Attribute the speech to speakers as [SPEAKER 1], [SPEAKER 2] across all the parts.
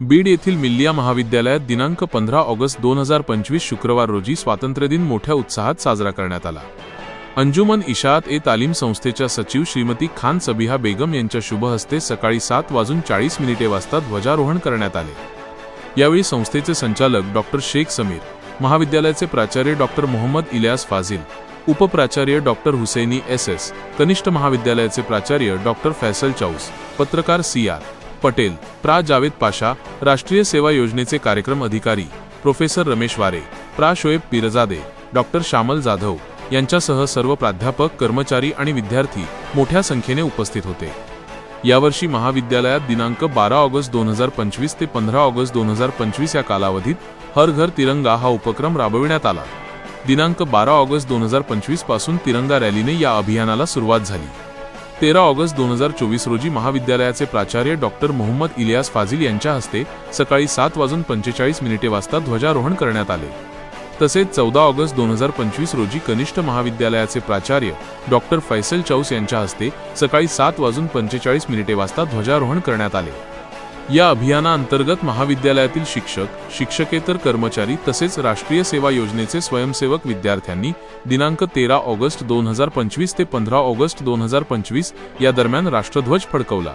[SPEAKER 1] बीड येथील मिल्लिया महाविद्यालयात दिनांक पंधरा ऑगस्ट दोन हजार पंचवीस शुक्रवार रोजी स्वातंत्र्यदिन मोठ्या उत्साहात साजरा करण्यात आला. अंजुमन इशात ए तालीम संस्थेच्या सचिव श्रीमती खान सबिहा बेगम यांच्या शुभहस्ते सकाळी सात वाजून चाळीस मिनिटे वाजता ध्वजारोहण करण्यात आले. यावेळी संस्थेचे संचालक डॉक्टर शेख समीर महाविद्यालयाचे प्राचार्य डॉक्टर मोहम्मद इलियास फाझिल उपप्राचार्य डॉक्टर हुसैनी एस एस कनिष्ठ महाविद्यालयाचे प्राचार्य डॉक्टर फैसल चौस पत्रकार सी आर पटेल प्रा. जावेद पाशा राष्ट्रीय सेवा योजनेचे कार्यक्रम अधिकारी प्रोफेसर रमेश वारे प्रा. शोएब पिरजादे डॉक्टर श्यामल जाधव यांच्यासह सर्व प्राध्यापक कर्मचारी आणि विद्यार्थी मोठ्या संख्येने उपस्थित होते. यावर्षी महाविद्यालयात दिनांक बारा ऑगस्ट दोन हजार पंचवीस ते पंधरा ऑगस्ट दोन हजार पंचवीस या कालावधीत हर घर तिरंगा हा उपक्रम राबविण्यात आला. दिनांक बारा ऑगस्ट दोन हजार पंचवीसपासून तिरंगा रॅलीने या अभियानाला सुरुवात झाली. तेरा ऑगस्ट दोन हजार चोवीस रोजी महाविद्यालयाचे प्राचार्य डॉक्टर मोहम्मद इलियास फाझिल यांच्या हस्ते सकाळी सात वाजून पंचेचाळीस मिनिटे वाजता ध्वजारोहण करण्यात आले. तसेच चौदा ऑगस्ट दोन हजार पंचवीस रोजी कनिष्ठ महाविद्यालयाचे प्राचार्य डॉक्टर फैसल चौस यांच्या हस्ते सकाळी सात वाजून पंचेचाळीस मिनिटे वाजता ध्वजारोहण करण्यात आले. या अभियानाअंतर्गत महाविद्यालयातील शिक्षक शिक्षकेतर कर्मचारी तसेच राष्ट्रीय सेवा योजनेचे स्वयंसेवक विद्यार्थ्यांनी दिनांक तेरा ऑगस्ट दोन हजार पंचवीस ते पंधरा ऑगस्ट दोन हजार पंचवीस या दरम्यान राष्ट्रध्वज फडकवला.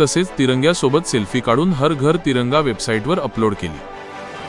[SPEAKER 1] तसेच तिरंग्यासोबत सेल्फी काढून हर घर तिरंगा वेबसाईटवर अपलोड केली.